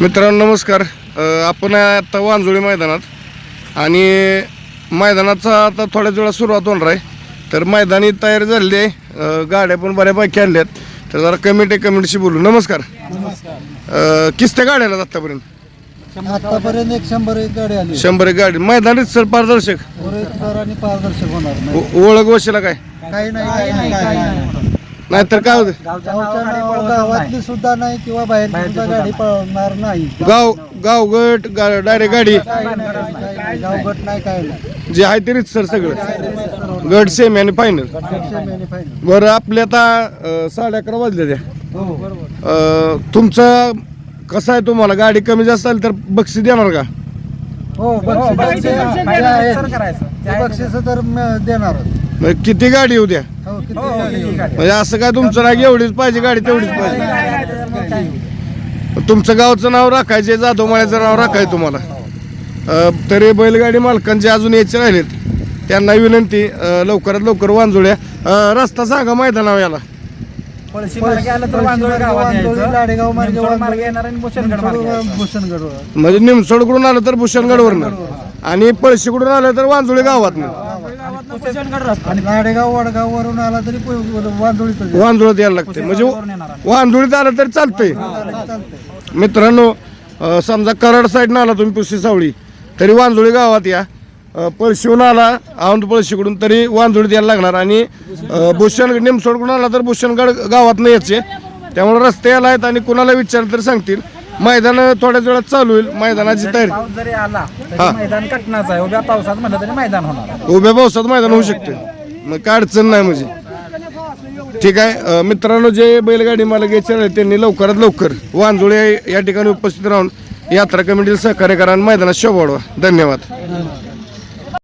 मित्रांनो नमस्कार. आपण आहे आता वांजुळी मैदानात आणि मैदानाचा आता थोड्याच वेळा सुरुवात होणार आहे. तर मैदानी तयारी झालेली आहे. गाड्या पण बऱ्यापैकी आणल्या आहेत तर जरा कमिटी कमिटीशी बोलू. नमस्कार. किस्त्या गाड्या आल्यात आत्तापर्यंत आतापर्यंत? एक शंभर एक गाडी आली. शंभर एक गाडी. मैदानीच सर पारदर्शक? आणि पारदर्शक होणार ओळख वशीला काय? काही नाही. नाहीतर काय होतं? गावच्या नाव गावातली सुद्धा नाही किंवा बाहेरची सुद्धा गाडी पळणार नाही. गाव गावगट डायरेक्ट गाडी. काही नाही, काही नाही. गावगट नाही काय नाही. जे आहे तरीच सर सगळं. गट सेमी आणि फायनल बरं आपले आता अ, साडे अकरा वाजले त्या हो बरोबर. अ, तुमचं कसं आहे तुम्हाला? गाडी कमी जास्त आली तर बक्षीस देणार का? हो बक्षीस जे आहेत, ते बक्षीस तर म- देणारच. म्हणजे किती गाडी उद्या हो किती गाडी येईल? म्हणजे असं काय तुमचं नाही की एवढीच पाहिजे गाडी तेवढीच पाहिजे. तुमचं गावचं नाव राखायचे जाधव माळ्याचं नाव राखायचं तुम्हाला. अ, तरी बैलगाडी मालकांचे अजून यायचे राहिलेत. त्यांना विनंती अ, लवकरात लवकर वांजुळ्या. अ, रस्ता सांगा मैदानावर याला. पळशी मार्गे आलं तर वांजोळी गावात वांजोळी, यायचं. लाडेगाव मार्गे निमसोड वांजोळी. मार्गे येणार आणि भूषणगड मार्गे यायचं. भूषणगड म्हणजे निमसोडकडून आलं तर भूषणगडवरनं आणि पळशीकडून आलं तर वांजुळी गावातनं. आणि लाडेगाव वडगाव वरून आला तरी वांजुळत यायला लागते. म्हणजे. वांजुळीत आलं तरी चालतंय. मित्रांनो समजा कराड साईडनं आला तुम्ही पुशी सावळी तरी वांजुळी गावात या. पळशीहून आला औंध पळशीकडून तरी वांजुळीत यायला लागणार. आणि अ, भूषण निमसोडकडून आला तर भूषणगड गावात यायचे. त्यामुळे रस्ते यायला आहेत आणि कुणाला विचारलं तर सांगतील. मैदान थोड्याच वेळात चालू होईल. मैदानाची जरी तयारी. पाऊस जरी आला हा. तरी मैदान कटणाचं आहे. उभ्या पावसात म्हणलं तरी मैदान होणार उभ्या पावसात मैदान होऊ शकते. मग काय अडचण नाही म्हणजे. ठीक आहे. अ, मित्रांनो जे बैलगाडी मला घ्यायचे आहेत त्यांनी लवकरात लवकर वांजुळे या ठिकाणी उपस्थित राहून यात्रा कमिटीला सहकार्य करा आणि मैदानात शोभा वाढवा. धन्यवाद.